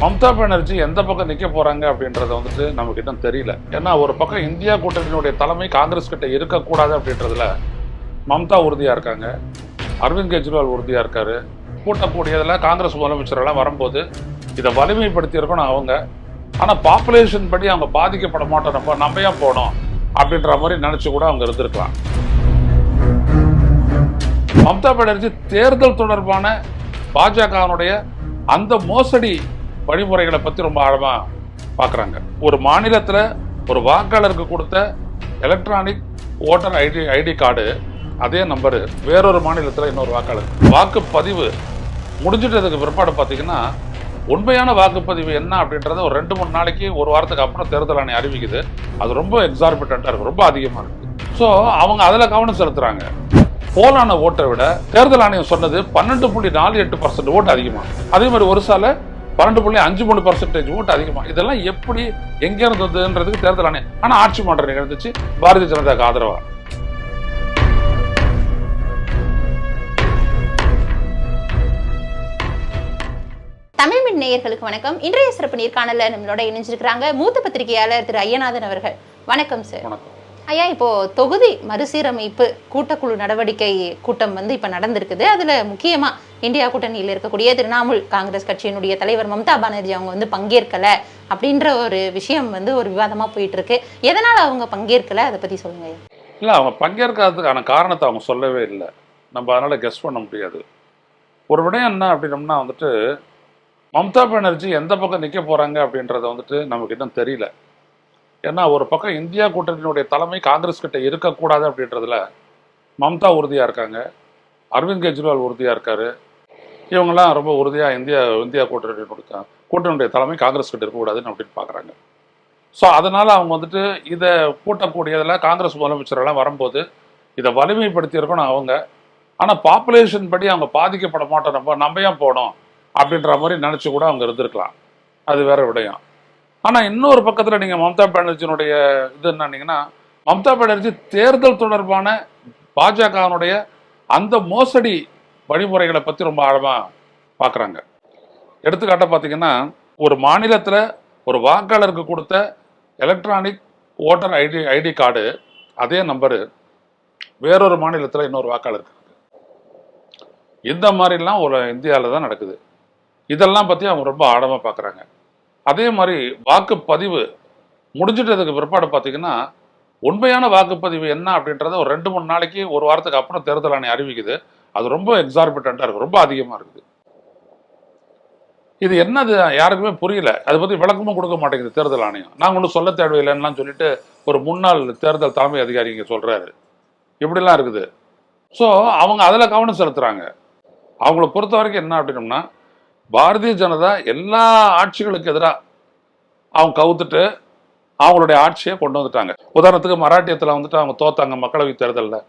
மம்தா பானர்ஜி எந்த பக்கம் நிற்க போறாங்க அப்படின்றத வந்துட்டு நமக்கு இன்னும் தெரியல. ஏன்னா ஒரு பக்கம் இந்தியா கூட்டணியினுடைய தலைமை காங்கிரஸ் கிட்ட இருக்கக்கூடாது அப்படின்றதுல மம்தா உறுதியா இருக்காங்க. அரவிந்த் கெஜ்ரிவால் உறுதியா இருக்காரு. கூட்டக்கூடியதில் காங்கிரஸ் முதலமைச்சரெல்லாம் வரும்போது இதை வலிமைப்படுத்தியிருக்கணும் அவங்க. ஆனால் பாப்புலேஷன் படி அவங்க பாதிக்கப்பட மாட்டோம். நம்ம நம்ம ஏன் போனோம் அப்படின்ற மாதிரி நினச்சி கூட அவங்க இருந்திருக்கலாம். மம்தா பானர்ஜி தேர்தல் தொடர்பான பாஜகவினுடைய அந்த மோசடி வழிமுறைகளை பத்தி ரொம்ப ஆழமா பார்க்குறாங்க ஒரு மாநிலத்துல ஒரு வாக்காளருக்கு கொடுத்த electronic voter ID ID card அதே நம்பரு வேறொரு மாநிலத்துல இன்னொரு வாக்காளர் வாக்குப்பதிவு முடிஞ்சிட்டதுக்கு பிற்பாடு பார்த்தீங்கன்னா உண்மையான வாக்குப்பதிவு என்ன அப்படின்றத ஒரு ரெண்டு மூணு நாளைக்கு ஒரு வாரத்துக்கு அப்புறம் தேர்தல் ஆணையம் அறிவிக்குது. அது ரொம்ப எக்ஸார்பிட்டண்ட்டாக இருக்கு ரொம்ப அதிகமாக இருக்கு. ஸோ அவங்க அதில் கவனம் செலுத்துறாங்க. போலான ஓட்டை விட தேர்தல் ஆணையம் சொன்னது பன்னெண்டு புள்ளி நாலு எட்டு பர்சன்ட் ஓட்டு அதிகமாக அதே மாதிரி ஒரு சாலை பன்னெண்டு புள்ளி அஞ்சு மூணு பர்சன்டேஜ் ஓட்டு அதிகமா. இதெல்லாம் எப்படி எங்க இருந்ததுன்றதுக்கு தேர்தல் ஆணையம். ஆனா ஆட்சி மாற்றம் நிகழ்ந்துச்சு. பாரதிய ஜனதாக்கு ஆதரவா? தமிழ் மின் நேயர்களுக்கு வணக்கம். இன்றைய சிறப்பு நேர்காணல்ல நம்மளோட இணைஞ்சிருக்கிறாங்க மூத்த பத்திரிகையாளர் திரு ஐயநாதன் அவர்கள். வணக்கம் சார் வணக்கம். ஐயா இப்போது தொகுதி மறுசீரமைப்பு கூட்டக்குழு நடவடிக்கை கூட்டம் வந்து இப்போ நடந்திருக்குது. அதில் முக்கியமாக இந்தியா கூட்டணியில் இருக்கக்கூடிய திரிணாமுல் காங்கிரஸ் கட்சியினுடைய தலைவர் மம்தா பானர்ஜி அவங்க வந்து பங்கேற்கலை அப்படின்ற ஒரு விஷயம் வந்து ஒரு விவாதமாக போயிட்டுருக்கு. எதனால் அவங்க பங்கேற்கலை? அதை பற்றி சொல்லுங்கள் ஐயா. இல்லை அவங்க பங்கேற்காததுக்கான காரணத்தை அவங்க சொல்லவே இல்லை. நம்ம அதனால் கெஸ் பண்ண முடியாது. ஒரு விடயம் என்ன அப்படின்னம்னா வந்துட்டு மம்தா பானர்ஜி எந்த பக்கம் நிற்க போகிறாங்க அப்படின்றத வந்துட்டு நமக்கு இன்னும் தெரியல. ஏன்னா ஒரு பக்கம் இந்தியா கூட்டணியினுடைய தலைமை காங்கிரஸ் கிட்ட இருக்கக்கூடாது அப்படின்றதுல மம்தா உறுதியாக இருக்காங்க. அரவிந்த் கெஜ்ரிவால் உறுதியாக இருக்காரு. இவங்கெல்லாம் ரொம்ப உறுதியாக இந்தியா இந்தியா கூட்டணியினுடைய கூட்டணியுடைய தலைமை காங்கிரஸ் கிட்ட இருக்கக்கூடாதுன்னு அப்படின்னு பார்க்குறாங்க ஸோ அதனால் அவங்க வந்துட்டு இதை கூட்டக்கூடியதில் காங்கிரஸ் முதலமைச்சரெல்லாம் வரும்போது இதை வலிமைப்படுத்தி இருக்கணும் அவங்க. ஆனால் பாப்புலேஷன் படி அவங்க பாதிக்கப்பட மாட்டோம். நம்ம நம்ம ஏன் போனோம்? அப்படின்ற மாதிரி நினச்சி கூட அவங்க இருந்திருக்கலாம். அது வேற விடயம். ஆனால் இன்னொரு பக்கத்தில் நீங்கள் மம்தா பானர்ஜினுடைய இது என்னன்னீங்கன்னா மம்தா பானர்ஜி தேர்தல் தொடர்பான பாஜகவினுடைய அந்த மோசடி வழிமுறைகளை பற்றி ரொம்ப ஆழமாக பார்க்குறாங்க எடுத்துக்காட்டாக பார்த்தீங்கன்னா ஒரு மாநிலத்தில் ஒரு வாக்காளருக்கு கொடுத்த electronic voter ID ID card அதே நம்பரு வேறொரு மாநிலத்தில் இன்னொரு வாக்காளருக்கு இந்த மாதிரிலாம் ஒரு இந்தியாவில் தான் நடக்குது. இதெல்லாம் பற்றி அவங்க ரொம்ப ஆழமாக பார்க்குறாங்க அதே மாதிரி வாக்குப்பதிவு முடிஞ்சிட்டதுக்கு பிற்பாடு பார்த்தீங்கன்னா உண்மையான வாக்குப்பதிவு என்ன அப்படின்றத ஒரு ரெண்டு மூணு நாளைக்கு ஒரு வாரத்துக்கு அப்புறம் தேர்தல் ஆணையம் அறிவிக்குது. அது ரொம்ப எக்ஸார்பிட்டண்ட்டாக இருக்குது ரொம்ப அதிகமாக இருக்குது. இது என்னது யாருக்குமே புரியல. அதை பற்றி விளக்கமும் கொடுக்க மாட்டேங்குது தேர்தல் ஆணையம். நாங்கள் ஒன்றும் சொல்ல தேவையில்லைன்னா சொல்லிட்டு ஒரு முன்னாள் தேர்தல் தலைமை அதிகாரி இங்கே சொல்கிறாரு இப்படிலாம் இருக்குது. ஸோ அவங்க அதில் கவனம் செலுத்துகிறாங்க அவங்கள பொறுத்த வரைக்கும் என்ன அப்படின்னம்னா பாரதிய ஜனதா எல்லா ஆட்சிகளுக்கு எதிராக அவங்க கவுத்துட்டு அவங்களுடைய ஆட்சியை கொண்டு வந்துட்டாங்க. உதாரணத்துக்கு மராட்டியத்தில் வந்துட்டு அவங்க தோத்தாங்க மக்களவை தேர்தலில்.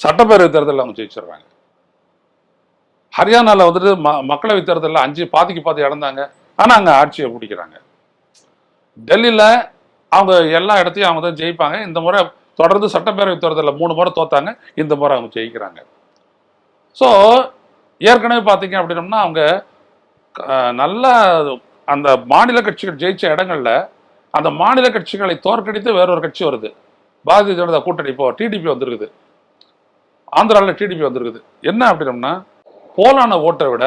சட்டப்பேரவை தேர்தலில் அவங்க ஜெயிச்சிடுறாங்க. ஹரியானாவில் வந்துட்டு ம மக்களவை தேர்தலில் அஞ்சு பாதிக்கு பாதி இழந்தாங்க. ஆனால் அங்கே ஆட்சியை பிடிக்கிறாங்க. டெல்லியில் அவங்க எல்லா இடத்தையும் அவங்க தான் ஜெயிப்பாங்க. இந்த முறை தொடர்ந்து சட்டப்பேரவை தேர்தலில் மூணு முறை தோத்தாங்க. இந்த முறை அவங்க ஜெயிக்கிறாங்க. ஸோ ஏற்கனவே பார்த்தீங்க அப்படின்னம்னா அவங்க நல்ல அந்த மாநில கட்சிகள் ஜெயிச்ச இடங்கள்ல அந்த மாநில கட்சிகளை தோற்கடித்து வேறொரு கட்சி வருது. பாரதிய ஜனதா கூட்டணி இப்போ டிடிபி வந்திருக்குது. ஆந்திராவில் டிடிபி வந்திருக்குது. என்ன அப்படின்னம்னா போலான ஓட்டை விட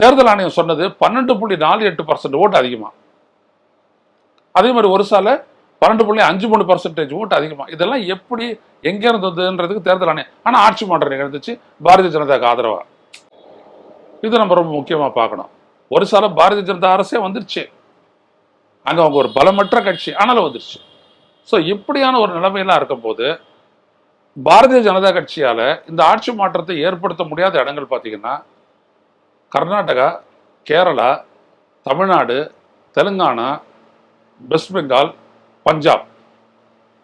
தேர்தல் ஆணையம் சொன்னது பன்னெண்டு புள்ளி நாலு எட்டு பர்சன்ட் ஓட்டு அதிகமா. அதே மாதிரி ஒரு சால பன்னெண்டு புள்ளி அஞ்சு மூணு பர்சன்டேஜ் ஓட்டு அதிகமா. இதெல்லாம் எப்படி எங்கேருந்து வந்ததுன்றதுக்கு தேர்தல் ஆணையம். ஆனால் ஆட்சி மாற்றம் நிகழ்ந்துச்சு. பாரதிய ஜனதாக்கு ஆதரவாக இது நம்ம ரொம்ப முக்கியமாக பார்க்கணும். ஒரு சால பாரதிய ஜனதா அரசே வந்துருச்சு. அங்கே அவங்க ஒரு பலமற்ற கட்சி ஆனாலும் வந்துருச்சு. ஸோ இப்படியான ஒரு நிலைமையெல்லாம் இருக்கும்போது பாரதிய ஜனதா கட்சியால் இந்த ஆட்சி மாற்றத்தை ஏற்படுத்த முடியாத இடங்கள் பார்த்தீங்கன்னா கர்நாடகா கேரளா தமிழ்நாடு தெலுங்கானா வெஸ்ட் பெங்கால் பஞ்சாப்.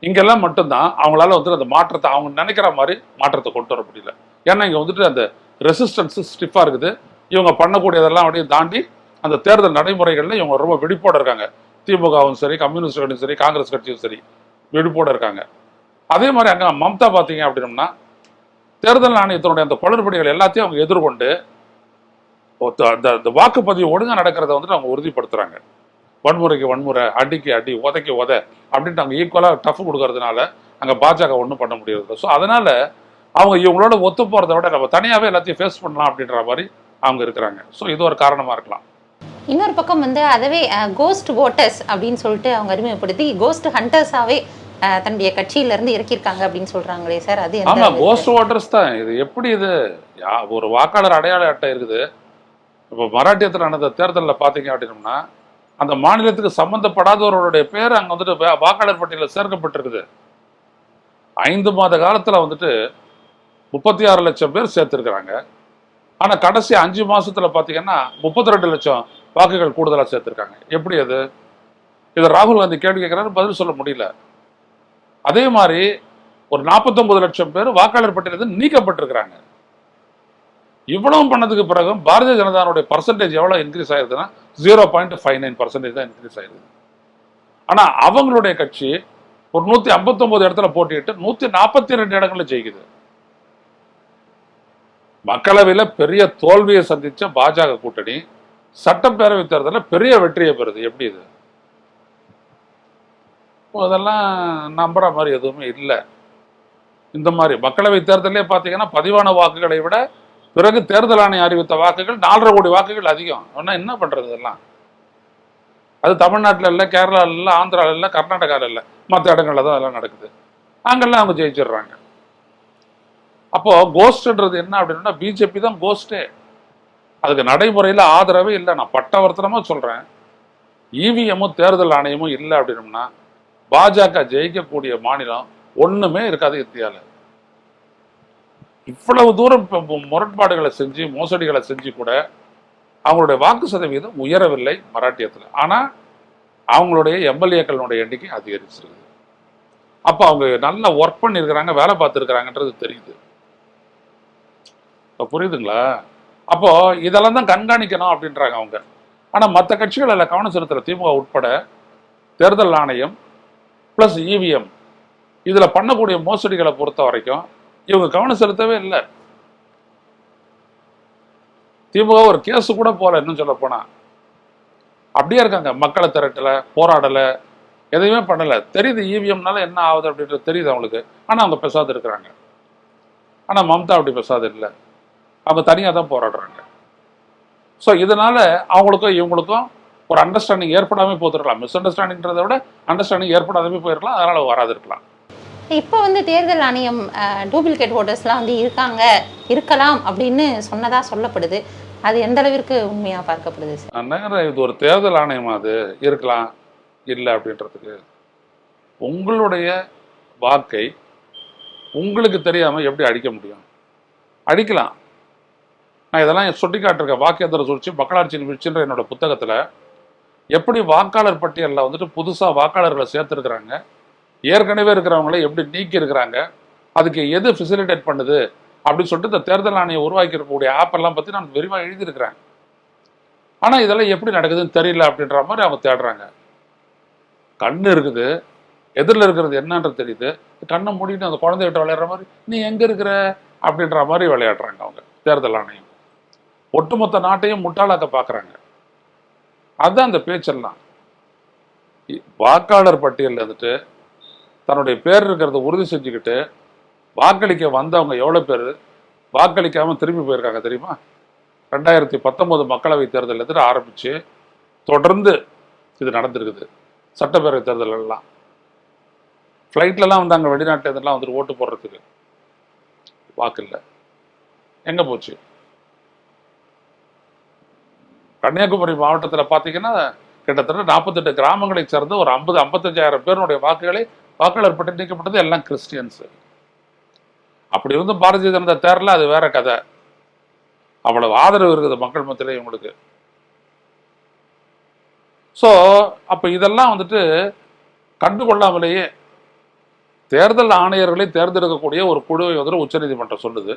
இங்கெல்லாம் மட்டும்தான் அவங்களால வந்துட்டு அந்த மாற்றத்தை அவங்க நினைக்கிற மாதிரி மாற்றத்தை கொண்டு வர முடியல. ஏன்னா இங்கே வந்துட்டு அந்த ரெசிஸ்டன்ஸு ஸ்டிஃபாக இருக்குது. இவங்க பண்ணக்கூடியதெல்லாம் அப்படியே தாண்டி அந்த தேர்தல் நடைமுறைகளில் இவங்க ரொம்ப விழிப்போட இருக்காங்க. திமுகவும் சரி கம்யூனிஸ்ட் கட்சியும் சரி காங்கிரஸ் கட்சியும் சரி விழிப்போட இருக்காங்க. அதே மாதிரி அங்கே மம்தா பார்த்தீங்க அப்படின்னம்னா தேர்தல் ஆணையத்தினுடைய அந்த குளறுபடிகள் எல்லாத்தையும் அவங்க எதிர்கொண்டு அந்த வாக்குப்பதிவு ஒழுங்காக நடக்கிறத வந்துட்டு அவங்க உறுதிப்படுத்துகிறாங்க வன்முறைக்கு வன்முறை அடிக்கு அடி உதைக்கு உத அப்படின்ட்டு அவங்க ஈக்குவலாக டஃப் கொடுக்கறதுனால அங்கே பாஜக ஒன்றும் பண்ண முடியாது ஸோ அதனால் அவங்க இவங்களோட ஒத்து போகிறத விட நம்ம தனியாகவே எல்லாத்தையும் ஃபேஸ் பண்ணலாம் அப்படின்ற மாதிரி அவங்க இருக்கிறாங்க. ஸோ இது ஒரு காரணமாக இருக்கலாம். இன்னொரு பக்கம் வந்து அதவே கோஸ்ட் ஓட்டர்ஸ் அப்படின்னு சொல்லிட்டு அவங்க அறிமுகப்படுத்தி கோஸ்ட் ஹண்டர்ஸாவே தன்னுடைய கட்சியில இருந்து இறக்கியிருக்காங்க அப்படின்னு சொல்றாங்களே சார். அது எந்த ஆமா அளவுக்கு? கோஸ்ட் ஓட்டர்ஸ் தான். இது எப்படி இது? ஒரு வாக்காளர் அடையாள அட்டை இருக்குது. இப்போ மராட்டியத்தில் நடந்த தேர்தலில் பார்த்தீங்க அப்படின்னம்னா அந்த மாநிலத்துக்கு சம்பந்தப்படாதவர்களுடைய பேர் அங்கே வந்துட்டு வாக்காளர் பட்டியலில் சேர்க்கப்பட்டிருக்குது. ஐந்து மாத காலத்தில் வந்துட்டு முப்பத்தி ஆறு லட்சம் பேர் சேர்த்துருக்குறாங்க. ஆனால் கடைசி அஞ்சு மாதத்தில் பார்த்தீங்கன்னா முப்பத்தி ரெண்டு லட்சம் வாக்குகள் கூடுதலாக சேர்த்துருக்காங்க. எப்படி அது? இதை ராகுல் காந்தி கேள்வி கேட்குறாரு பதில் சொல்ல முடியல. அதே மாதிரி ஒரு 49 லட்சம் பேர் வாக்காளர் பட்டியலிருந்து நீக்கப்பட்டிருக்கிறாங்க. இவ்வளவு பண்ணதுக்கு பிறகு பாரதிய ஜனதாவுடைய பர்சன்டேஜ் எவ்வளோ increase ஆயிருதுன்னா zero point five nine percentage தான் இன்க்ரீஸ் ஆயிருது. ஆனால் அவங்களுடைய கட்சி ஒரு நூற்றி ஐம்பத்தொம்போது இடத்துல போட்டிட்டு நூற்றி நாற்பத்தி ரெண்டு இடங்களில் ஜெயிக்குது. மக்களவையில பெரிய தோல்வியை சந்திச்ச பாஜக கூட்டணி சட்டப்பேரவை தேர்தலில் பெரிய வெற்றியை பெறுது. எப்படி இது? அதெல்லாம் நம்புற மாதிரி எதுவுமே இல்லை. இந்த மாதிரி மக்களவை தேர்தலே பார்த்தீங்கன்னா பதிவான வாக்குகளை விட பிறகு தேர்தல் ஆணையம் அறிவித்த வாக்குகள் நாலரை கோடி வாக்குகள் அதிகம். ஆனால் என்ன பண்றது இதெல்லாம்? அது தமிழ்நாட்டில் இல்லை கேரளாவில் இல்லை ஆந்திராவில் இல்லை கர்நாடகாவில் இல்லை. மற்ற இடங்கள்ல தான் அதெல்லாம் நடக்குது. அங்கெல்லாம் அவங்க ஜெயிச்சிடுறாங்க. அப்போ கோஸ்ட்ன்றது என்ன அப்படின்னா பிஜேபி தான் கோஸ்டே அதுக்கு நடைமுறையில் ஆதரவே இல்லை. நான் பட்டவர்த்தனமா சொல்றேன். இவிஎம்மும் தேர்தல் ஆணையமும் இல்லை அப்படின்னம்னா பாஜக ஜெயிக்கக்கூடிய மாநிலம் ஒண்ணுமே இருக்காது இந்தியாவில் இவ்வளவு தூரம் முரண்பாடுகளை செஞ்சு மோசடிகளை செஞ்சு கூட அவங்களுடைய வாக்கு சதவீதம் உயரவில்லை மராட்டியத்தில். ஆனால் அவங்களுடைய எம்எல்ஏக்களுடைய எண்ணிக்கை அதிகரிச்சிருக்கு அப்போ அவங்க நல்லா ஒர்க் பண்ணியிருக்கிறாங்க வேலை பார்த்துருக்கிறாங்கன்றது தெரியுது. இப்போ புரியுதுங்களா? அப்போ இதெல்லாம் தான் கண்காணிக்கணும் அப்படின்றாங்க அவங்க. ஆனா மற்ற கட்சிகள் அதில் கவனம் செலுத்துகிற திமுக உட்பட தேர்தல் ஆணையம் ப்ளஸ் இவிஎம் இதுல பண்ணக்கூடிய மோசடிகளை பொறுத்த வரைக்கும் இவங்க கவனம் செலுத்தவே இல்லை. திமுக ஒரு கேஸ் கூட போல இன்னும் சொல்ல போனா. அப்படியே இருக்காங்க. மக்களை திரட்டல போராடல எதையுமே பண்ணல. தெரியுது இவிஎம்னால என்ன ஆகுது அப்படின்றது தெரியுது அவங்களுக்கு. ஆனா அவங்க பெசாது இருக்கிறாங்க ஆனா மம்தா அப்படி பெசாது இல்லை அவங்க தனியா தான் போராடுறாங்க. ஸோ இதனால அவங்களுக்கும் இவங்களுக்கும் ஒரு அண்டர்ஸ்டாண்டிங் ஏற்படாமல் போத்துருக்கலாம். மிஸ் அண்டர்ஸ்டாண்டிங்கிறத விட அண்டர்ஸ்டாண்டிங் ஏற்படாதவே போயிருக்கலாம். அதனால வராது இருக்கலாம் இப்போ வந்து தேர்தல் ஆணையம் டூப்ளிகேட் ஓட்டர்ஸ்லாம் வந்து இருக்காங்க இருக்கலாம் அப்படின்னு சொன்னதா சொல்லப்படுது. அது எந்த அளவிற்கு உண்மையா பார்க்கப்படுது சார்? இது ஒரு தேர்தல் ஆணையமா அது. இருக்கலாம் இல்லை அப்படின்றதுக்கு. உங்களுடைய வாக்கை உங்களுக்கு தெரியாம எப்படி அடிக்க முடியும்? அடிக்கலாம். நான் இதெல்லாம் சுட்டி காட்டிருக்கேன் வாக்கேந்திர சூழ்ச்சி மக்களாட்சியின் வீழ்ச்சின்ற என்னோட புத்தகத்தில். எப்படி வாக்காளர் பட்டியலில் வந்துட்டு புதுசாக வாக்காளர்களை சேர்த்துருக்குறாங்க ஏற்கனவே இருக்கிறவங்கள எப்படி நீக்கி இருக்கிறாங்க அதுக்கு எது ஃபெசிலிட்டேட் பண்ணுது அப்படின்னு சொல்லிட்டு இந்த தேர்தல் ஆணையம் உருவாக்கி இருக்கக்கூடிய ஆப் நான் விரிவாக எழுதியிருக்கிறேன். ஆனால் இதெல்லாம் எப்படி நடக்குதுன்னு தெரியல அப்படின்ற மாதிரி அவங்க தேடுறாங்க. கண் இருக்குது. எதிரில் இருக்கிறது என்னன்றது தெரியுது. கண்ணை மூடிட்டு அந்த குழந்தைகிட்ட விளையாடுற மாதிரி நீ எங்கே இருக்கிற? அப்படின்ற மாதிரி விளையாடுறாங்க அவங்க தேர்தல் ஆணையம். ஒட்டுமொத்த நாட்டையும் முட்டாளாக்க பார்க்குறாங்க. அதுதான் அந்த பேச்செல்லாம். இ- வாக்காளர் பட்டியலில் இருந்துட்டு தன்னுடைய பேர் இருக்கிறத உறுதி செஞ்சுக்கிட்டு வாக்களிக்க வந்தவங்க எவ்வளோ பேர்? வாக்களிக்காமல் திரும்பி போயிருக்காங்க தெரியுமா? ரெண்டாயிரத்தி பத்தொம்போது மக்களவை தேர்தல் எடுத்துட்டு ஆரம்பித்து தொடர்ந்து இது நடந்திருக்குது. சட்டப்பேரவை தேர்தல் எல்லாம் ஃப்ளைட்லலாம் வந்தாங்க வெளிநாட்டுல இதெல்லாம் வந்துட்டு ஓட்டு போடுறதுக்கு வாக்கு இல்லை. எங்கே போச்சு? கன்னியாகுமரி மாவட்டத்தில் பார்த்தீங்கன்னா கிட்டத்தட்ட நாற்பத்தெட்டு கிராமங்களை சேர்ந்த ஒரு ஐம்பது ஐம்பத்தஞ்சாயிரம் பேருடைய வாக்குகளை வாக்காளர் பட்டியல் நீக்கப்பட்டது எல்லாம் கிறிஸ்டியன்ஸ். அப்படி வந்து பாரதிய ஜனதா தேர்தல் அது வேற கதை. அவ்வளவு ஆதரவு இருக்குது மக்கள் மத்தியிலே இவங்களுக்கு ஸோ அப்போ இதெல்லாம் வந்துட்டு கண்டுகொள்ளாமலேயே தேர்தல் ஆணையர்களை தேர்ந்தெடுக்கக்கூடிய ஒரு குழுவை வந்துட்டு உச்சநீதிமன்றம் சொல்லுது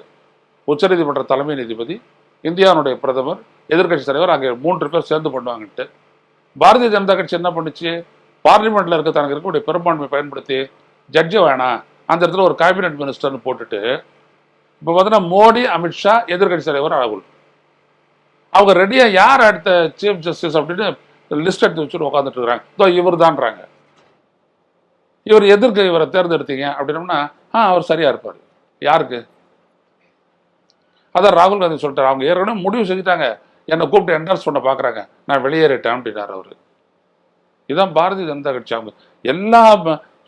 உச்சநீதிமன்ற தலைமை நீதிபதி இந்தியாவுடைய பிரதமர் எதிர்கட்சி தலைவர் அங்கே மூன்று பேர் சேர்ந்து பண்ணுவாங்கன்ட்டு. பாரதிய ஜனதா கட்சி என்ன பண்ணுச்சு? பார்லிமெண்ட்ல இருக்க தனக்கு இருக்கக்கூடிய பெரும்பான்மை பயன்படுத்தி ஜட்ஜி வேணாம் அந்த இடத்துல ஒரு கேபினெட் மினிஸ்டர்னு போட்டுட்டு இப்போ பார்த்தீங்கன்னா மோடி அமித்ஷா எதிர்க்கட்சி தலைவர் ராகுல். அவங்க ரெடியாக யார் அடுத்த சீஃப் ஜஸ்டிஸ் அப்படின்னு லிஸ்ட் எடுத்து வச்சுட்டு உட்காந்துட்டு இருக்காங்க. இதோ இவர் தான்றாங்க இவர் எதிர்க்க இவரை தேர்ந்தெடுத்தீங்க அப்படின்னம்னா ஆ அவர் சரியா இருப்பார். யாருக்கு? அதான் ராகுல் காந்தி சொல்லிட்டாரு. அவங்க ஏற்கனவே முடிவு செஞ்சுட்டாங்க. என்னை கூப்பிட்டு என்டர்ஸ் பண்ண பார்க்குறாங்க. நான் வெளியேறிட்டேன் அப்படின்னாரு அவர். இதான் பாரதிய ஜனதா கட்சி அவங்க எல்லா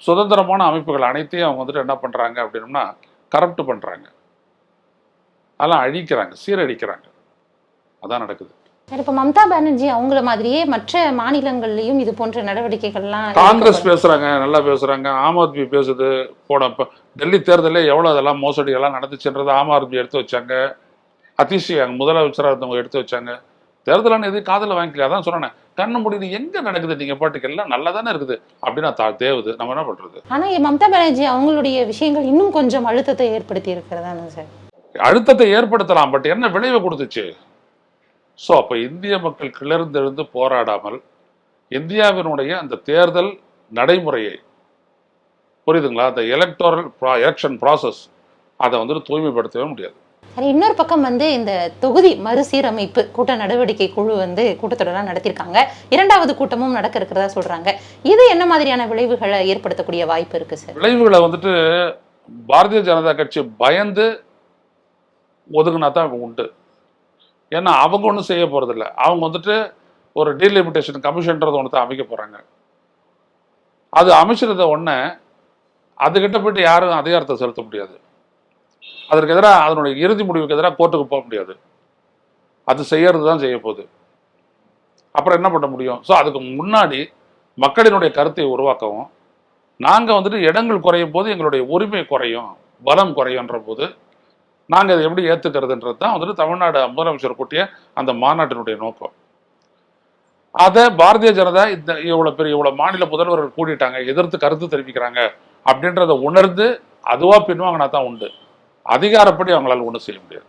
சுதந்திரமான அமைப்புகள் அனைத்தையும் அவங்க வந்துட்டு என்ன பண்ணுறாங்க அப்படின்னம்னா கரப்ட் பண்ணுறாங்க அதெல்லாம் அழிக்கிறாங்க சீரழிக்கிறாங்க. அதான் நடக்குது. இப்போ மம்தா பானர்ஜி அவங்கள மாதிரியே மற்ற மாநிலங்கள்லயும் இது போன்ற நடவடிக்கைகள்லாம் காங்கிரஸ் பேசுறாங்க நல்லா பேசுறாங்க. ஆம் ஆத்மி பேசுது போன டெல்லி தேர்தலில் எவ்வளவு அதெல்லாம் மோசடி எல்லாம் நடந்துச்சுன்றதை ஆம் ஆத்மி எடுத்து வச்சாங்க. அதிஷி அங்க முதலமைச்சராக இருந்தவங்க எடுத்து வச்சாங்க. தேர்தலான எதுவும் காதில் வாங்கிக்கல அதான் சொன்னேன். கண்ணு முடியுது எங்க நடக்குது? நீங்க பாட்டுக்கு எல்லாம் நல்லா தானே இருக்குது. அப்படின்னு தேவுது நம்ம என்ன பண்றது? ஆனா மம்தா பானர்ஜி அவங்களுடைய விஷயங்கள் இன்னும் கொஞ்சம் அழுத்தத்தை ஏற்படுத்தி இருக்கிறதானே சார்? அழுத்தத்தை ஏற்படுத்தலாம் பட் என்ன விளைவை கொடுத்துச்சு? ஸோ அப்போ இந்திய மக்கள் கிளர்ந்தெழுந்து போராடாமல் இந்தியாவினுடைய அந்த தேர்தல் நடைமுறையை புரியுதுங்களா? அந்த எலக்டோரல் எலெக்ஷன் ப்ராசஸ் அதை வந்துட்டு தூய்மைப்படுத்தவே முடியாது. சரி இன்னொரு பக்கம் வந்து இந்த தொகுதி மறுசீரமைப்பு கூட்ட நடவடிக்கை குழு வந்து கூட்டத்தொடரெல்லாம் நடத்தியிருக்காங்க இரண்டாவது கூட்டமும் நடக்க இருக்கிறதா சொல்றாங்க. இது என்ன மாதிரியான விளைவுகளை ஏற்படுத்தக்கூடிய வாய்ப்பு இருக்கு சார் விளைவுகளை வந்துட்டு பாரதிய ஜனதா கட்சி பயந்து ஒதுங்கினா தான் உண்டு. ஏன்னா அவங்க ஒன்றும் செய்ய போகிறதில்ல அவங்க வந்துட்டு ஒரு டீலிமிட்டேஷன் கமிஷன்றது ஒன்று தான் அமைக்க போகிறாங்க அது அமைச்சிருந்த உடனே அது போயிட்டு யாரும் அதிகாரத்தை செலுத்த முடியாது. அதற்கு எதிராக அதனுடைய இறுதி முடிவுக்கு எதிராக கோர்ட்டுக்கு போக முடியாது. அது செய்யறது தான் செய்ய போகுது. அப்புறம் என்ன பண்ண முடியும்? ஸோ அதுக்கு முன்னாடி மக்களினுடைய கருத்தை உருவாக்கவும் நாங்கள் வந்துட்டு இடங்கள் குறையும் போது எங்களுடைய உரிமை குறையும் பலம் குறையுன்ற போது நாங்கள் அதை எப்படி ஏற்றுக்கிறதுன்றது தான் வந்துட்டு தமிழ்நாடு முதலமைச்சர் கூட்டிய அந்த மாநாட்டினுடைய நோக்கம். அதை பாரதிய ஜனதா இந்த இவ்வளோ பெரிய இவ்வளோ மாநில முதல்வர்கள் கூட்டிட்டாங்க எதிர்த்து கருத்து தெரிவிக்கிறாங்க. அப்படின்றத உணர்ந்து அதுவாக பின்வாங்கினா தான் உண்டு. அதிகாரப்படி அவங்களால ஒன்றும் செய்ய முடியாது.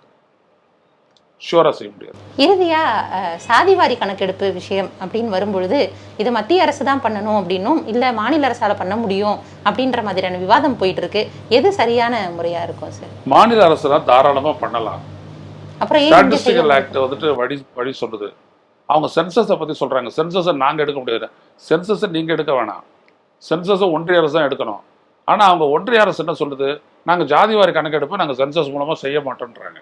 ஷூராக செய்ய முடியாது. இறுதியா அஹ், சாதிவாரி கணக்கெடுப்பு விஷயம் அப்படின்னு வரும்பொழுது இது மத்திய அரசு தான் பண்ணணும் அப்படின்னும் இல்ல மாநில அரசால பண்ண முடியும் அப்படின்ற மாதிரியான விவாதம் போயிட்டு இருக்கு எது சரியான முறையா இருக்கும் சார் மாநில அரசுலாம் தாராளமாக பண்ணலாம். அப்புறம் ஸ்டாட்டிஸ்டிக்கல் ஆக்ட் வந்துட்டு வழி வழி சொல்லுது. அவங்க சென்சஸை பற்றி சொல்கிறாங்க சென்சஸை நாங்கள் எடுக்க முடியாது. சென்சஸை நீங்கள் எடுக்க வேணாம். சென்சஸை ஒன்றிய அரசு தான் எடுக்கணும். ஆனால் அவங்க ஒன்றிய அரசு என்ன சொல்லுது? நாங்கள் ஜாதிவாரி கணக்கெடுப்பை நாங்கள் சென்சஸ் மூலமாக செய்ய மாட்டோன்றாங்க.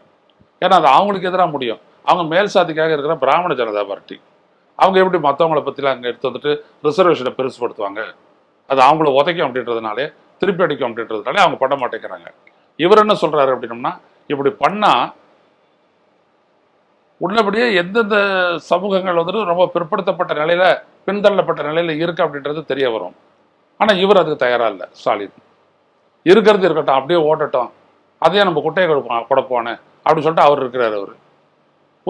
ஏன்னா அது அவங்களுக்கு எதிராக முடியும். அவங்க மேல் சாதிக்காக இருக்கிற பிராமண ஜனதா பார்ட்டி. அவங்க எப்படி மற்றவங்கள பற்றிலாம் அங்கே எடுத்து வந்துட்டு ரிசர்வேஷனை பெருசுப்படுத்துவாங்க அது அவங்கள உதைக்கும் அப்படின்றதுனாலே திருப்பி அடிக்கும் அப்படின்றதுனாலே அவங்க பண்ண மாட்டேங்கிறாங்க. இவர் என்ன சொல்கிறாரு அப்படின்னம்னா இப்படி பண்ணால் உள்ளபடியே எந்தெந்த சமூகங்கள் வந்துட்டு ரொம்ப பிற்படுத்தப்பட்ட நிலையில பின்தள்ளப்பட்ட நிலையில் இருக்கு அப்படின்றது தெரிய வரும். ஆனால் இவர் அதுக்கு தயாராக இல்லை ஸ்டாலின். இருக்கிறது இருக்கட்டும் அப்படியே ஓட்டட்டும் அதையே நம்ம குட்டையை கொடுப்போம் கொடுப்போனே அப்படின்னு சொல்லிட்டு அவர் இருக்கிறார் அவர்.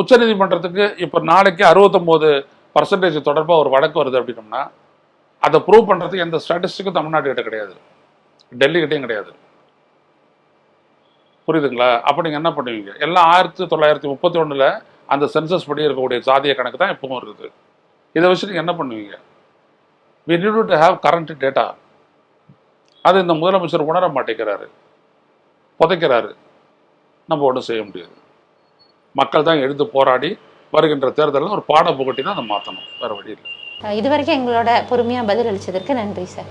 உச்சநீதிமன்றத்துக்கு இப்போ நாளைக்கு அறுபத்தொம்போது பர்சன்டேஜ் தொடர்பாக ஒரு வழக்கு வருது அப்படின்னோம்னா அதை ப்ரூவ் பண்ணுறதுக்கு எந்த ஸ்டாட்டிஸ்டிக்கும் தமிழ்நாட்டுக்கிட்ட கிடையாது. டெல்லிக்கிட்டையும் கிடையாது. புரியுதுங்களா? அப்போ நீங்கள் என்ன பண்ணுவீங்க? எல்லாம் ஆயிரத்தி தொள்ளாயிரத்தி முப்பத்தி ஒன்றில் அந்த சென்சஸ் படி இருக்கக்கூடிய சாதிய கணக்கு தான் இப்பவும் இருக்குது. இதை வச்சு நீங்கள் என்ன பண்ணுவீங்க? We need to have current data அது இந்த முதலமைச்சர் உணர மாட்டேங்கிறாரு. புதைக்கிறாரு. நம்ம ஒன்றும் செய்ய முடியாது. மக்கள் தான் எழுந்து போராடி வருகின்ற தேர்தலில் ஒரு பாட புகட்டி தான் அதை மாற்றணும் வேறு வழி இல்லை. இதுவரைக்கும் எங்களோட பொறுமையாக பதில் அளித்ததற்கு நன்றி சார்.